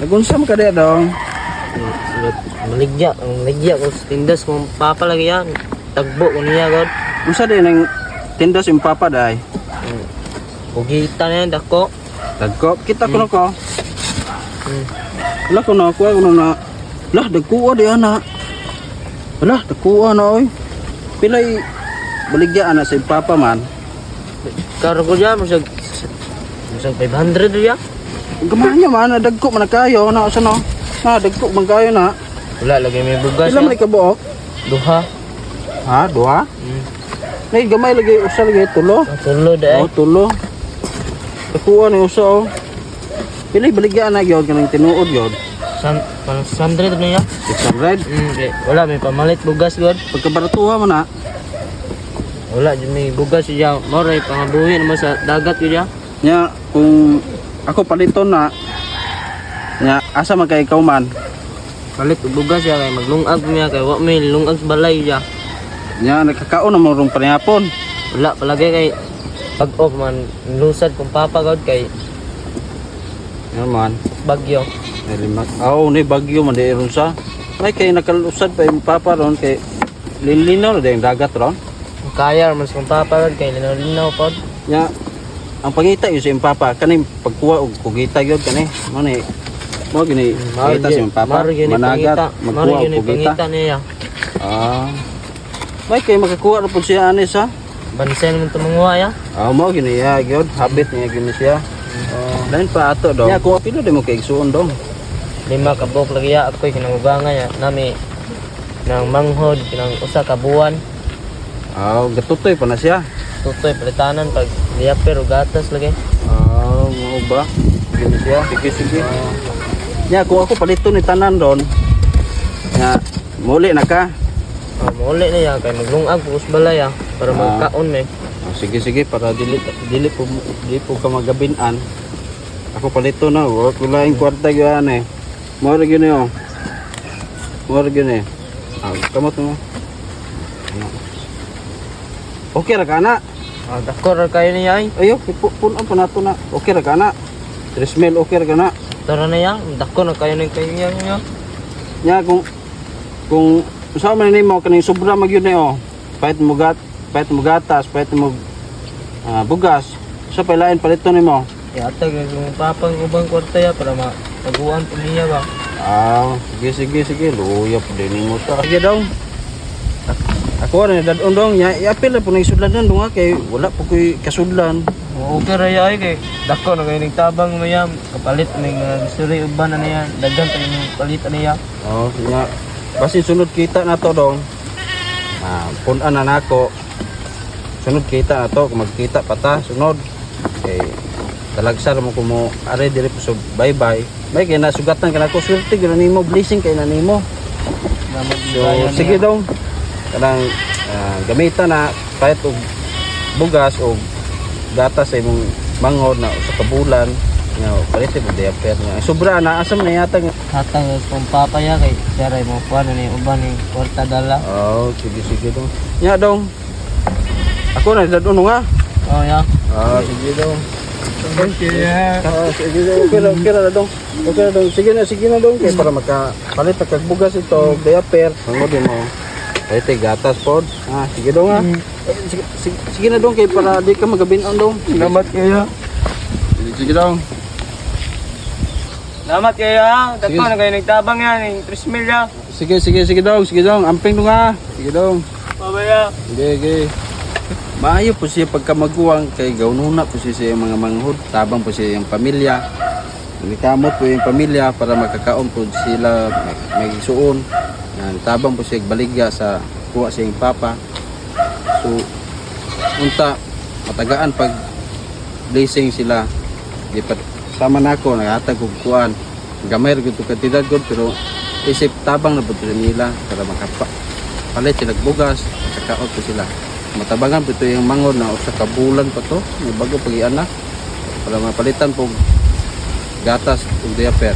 Nagunsam ka diya dong. Maligya, ang maligya ko sa tindas kung papa lagi yan. Tagbo ko niya god. Unsa din ang tindas yung papa day? Pugita na yan dako. Dagko, kita ko na ko. Hmm. Wala ko na, kuha ko na. Lah, dagkuha di ana. Wala, dagkuha na oy. Pilay baligya ana sa papa man. Karo ko dyan, masag... Masag 500 ya. Gamanya man, dagko man na kayo na sa no. Na dagko man kayo na. Wala, lagi may bugas Pila man ya. ikabuok? Duha. Ha, duha? Hmm. Nay gamay lagi usa lagi tulo. Matulod eh. Oh, tulo. Dagkuha ni usa oh. Pilay baligya na gyud kanang tinuod gyud. San, parang 100 na ya. 600. Hmm, okay. Wala, may pamalit bugas god. Pagkabaratuha man na. Wala, dyan may bugas siya. Moray, pangabuhi naman sa dagat yun ya. Nya kung ako paliton na nya asa man kay ikaw man. Palit og bugas ya, kay maglungag niya, kay wa may lungag sa balay ya. Nya nakakaon na mo rong panihapon. Wala, palagi kay pag-off man, lusad kung papa god kay Yan man. bagyo. May lima. Aw ni bagyo man di sa. May kay nakalusad pa yung papa ron kay linlinaw na dagat ron. Kaya mas kung papa kay linaw-linaw pod. Nya ang pangita yun sa yung papa kani pagkuha og kugita gyud kani. Mo ni mo gini pangita sa yung papa. Maro yun yung Managat pangita. Magkuha og kugita. pangita niya. Ah. May kay makakuha ra pud siya ani sa. Bansen mo tumunguha ya. Ah, mo gini ya gyud habit niya gini siya. Oh, lain pa ato dong. Ya, kung apilo di mo kay igsuon dong. Lima ka buok lagi ya. Ako'y kinangugangan ya. Nami ng manghod, kinang usa ka buwan. Ah, gatutoy pa na siya. Tutoy, palitanan pag diaper o gatas lagi. Ah, mo ba? Gini siya. Sige, sige. Ya, kung ako palito ni tanan ron. Ya, muli na ka. Ah, mauli na ya. Kay maglungag po sa balay ya. Para Ah. magkaon me. Ah, sige, sige para dili dili po dili po ka magabinan. Ako palito na, wala ko laing kwarta gyud eh. Mo ra gyud oh. Mo ra gyud eh. Ah, kamot mo. Okay ra ka na. Ah, dako ra kayo niya ay. Ayo, punan pa nato na. Okay ra ka na. Trismel, okay ra ka na. Tara na ya. Dako na kayo ng kayo niya niya. Nya kung kung usaha man nimo kaning sobra magyud ni oh. Pahit mo gat, pahit mo gatas, pahit mo ah, bugas. Sa pailain palito nimo. Yatag yung papang ubang kwarta ya para mataguan po niya ba. Ah, sige sige sige, luya po din nimo sa. Sige daw. Ako na dadon dong, ya iapil na po ng sudlan dong ha, kay wala po ko'y kasudlan. Okay ra ya ay kay dako na kayo nagtabang mo yan. Kapalit ng uh, suri uban na niya. Daghan pa yung palit na niya. Oh, nya basi sunod kita na to dong. Ah, punan na nako. Sunod kita na to, magkita pa ta, sunod. Kay talagsar mo ko mo are dire po so bye-bye. May kay nasugatan ka na ko, swerte gyud nimo, blessing kay na nimo. So, sige dong. Kanang ah, gamitan na kahit og bugas o gatas sa imong mangod na sa kabulan nga palit mo diaper nga sobra na asam na yata nga Hatang kung papa ya kay siya mo kuha na ni uban ni kwarta dala. Oh, sige sige dong. Nya dong. Ako na dadon nga. Oh ya. Ah, sige dong. Okay ya. Ah, sige. Okay na, okay na dong. Okay na dong. Sige na, sige na dong. Kaya para makapalit na kagbugas ito, diaper. Ang din mo. Ay gatas pod. Ah, sige dong ha. Eh, Sige, sige, sige na dong kay para di ka magabinan dong. Salamat kayo. Sige, sige dong. Salamat kayo. Dako Sige. na kayo nagtabang yan. Yung 3 mil ya. Sige, sige, sige dong. Sige dong. Amping dong ha. Sige dong. Babaya. Sige, sige. Maayo po siya pagka maguwang kay gaununa po siya mga manghod. Tabang po siya yung pamilya. Nikamot po yung pamilya para makakaon po sila may, may suon. Yan, tabang po siya baligya sa kuha sa iyang papa. So, unta, matagaan pag blessing sila. Di pa, sama na ako, naghatag kong kuhaan. Gamay rin ito kantidad ko, pero isip tabang na po nila para makapa palit sila bugas, makakaot po sila. Matabangan po ito yung mangod na usa ka bulan pa to, bago pag anak para mapalitan po gatas ug diaper.